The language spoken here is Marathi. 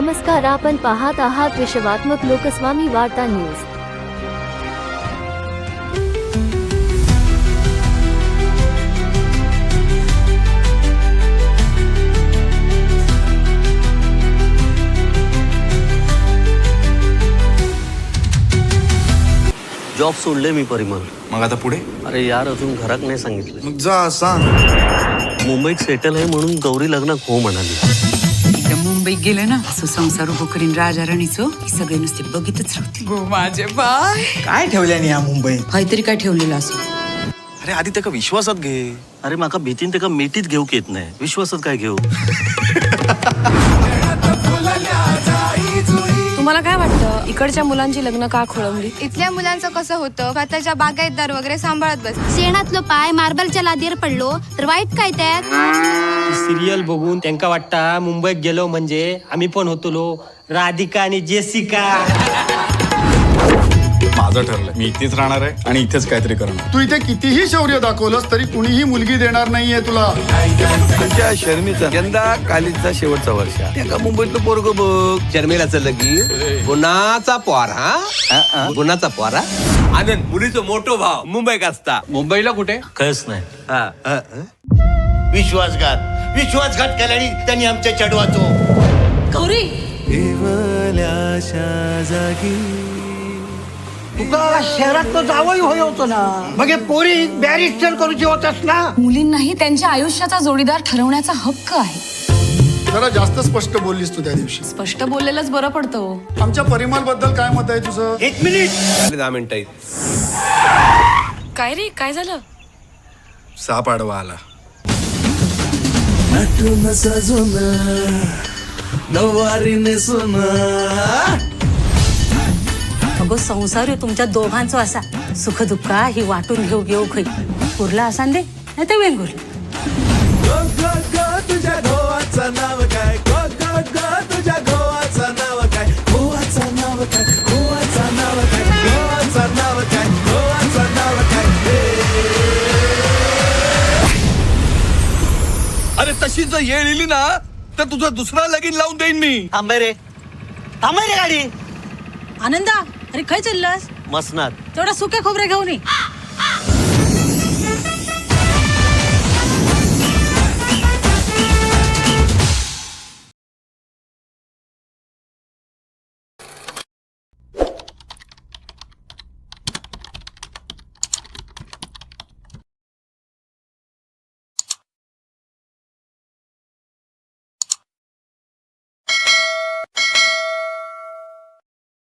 नमस्कार आपण पाहत आहात विश्वात्मक लोकस्वामी वार्ता न्यूज. जॉब सोडले मी परिमल. मग आता पुढे? अरे यार अजून घरात नाही सांगितलं. मग जा सांग. मुंबईत सेटल आहे म्हणून गौरी लग्नात हो म्हणाली. गेले ना? असं संसार उभं करीन राजा राणीचं. की सगळे नुसते बघितच राहतील गो माझे बाय काय ठेवल्याने या मुंबईत? काहीतरी काय ठेवलेलं असं. अरे आधी त्याका विश्वासात घे. अरे माका भीतीन ते का मिठीत घेऊक येत नाही. विश्वासात काय घेऊ? तुम्हाला काय वाटतं? इकडच्या मुलांची लग्न का खोळंबली? इथल्या मुलांचं कसं होतं? स्वतःच्या बागायतदार वगैरे सांभाळत बस. शेणातलो पाय मार्बलच्या लादीर पडलो तर वाईट काय त्यात? सिरियल बघून त्यांका वाटता मुंबईत गेलो म्हणजे आम्ही पण होतो राधिका आणि जेसिका. माझं ठरलंय. मी इथेच राहणार आहे आणि इथेच काहीतरी करणार तू इथे कितीही शौर्य दाखवलंस तरी कुणीही मुलगी देणार नाहीये तुला. तुमच्या शर्मीचा. यंदा कालीचा शेवटचा वर्ष त्या मुंबईतलं पोरग बघ. शर्मिलाचं लगीन. गुणाचा पोर हा? गुणाचा पोरा आनंद मुलीचं मोठो भाव. मुंबईत असता मुंबईला कुठे? कायच नाही. हा, हा, हा. विश्वासघात. विश्वासघात केल्याने त्यांनी आमच्या चढवाचो. गौरी! तुका शहरात तो जावई होय होतो ना. मग हे पोरी बॅरिस्टर करूची होतस ना? मुलींनाही त्यांच्या आयुष्याचा जोडीदार ठरवण्याचा हक्क आहे. जरा जास्त स्पष्ट बोललीस तू त्या दिवशी. स्पष्ट बोललेलंच बरं पडतं हो. आमच्या परिमलबद्दल काय मत आहे तुझं? एक मिनिट. झाले दहा मिनिटं आहेत. काय रे काय झालं? साप आडवा आला. अगो संसार तुमच्या दोघांचो असा. सुख दुःख ही वाटून घेऊ घेऊ खै. उरला असा दे नाही तर वेंगुर अरे तशी जर येळ येईल ना तर तुझं दुसरा लगीन लावून देईन मी. थांबे रे. थांबे रे गाडी. आनंदा अरे खय चाललास? मसनात. तेवढा सुके खोबरे घेऊन ये.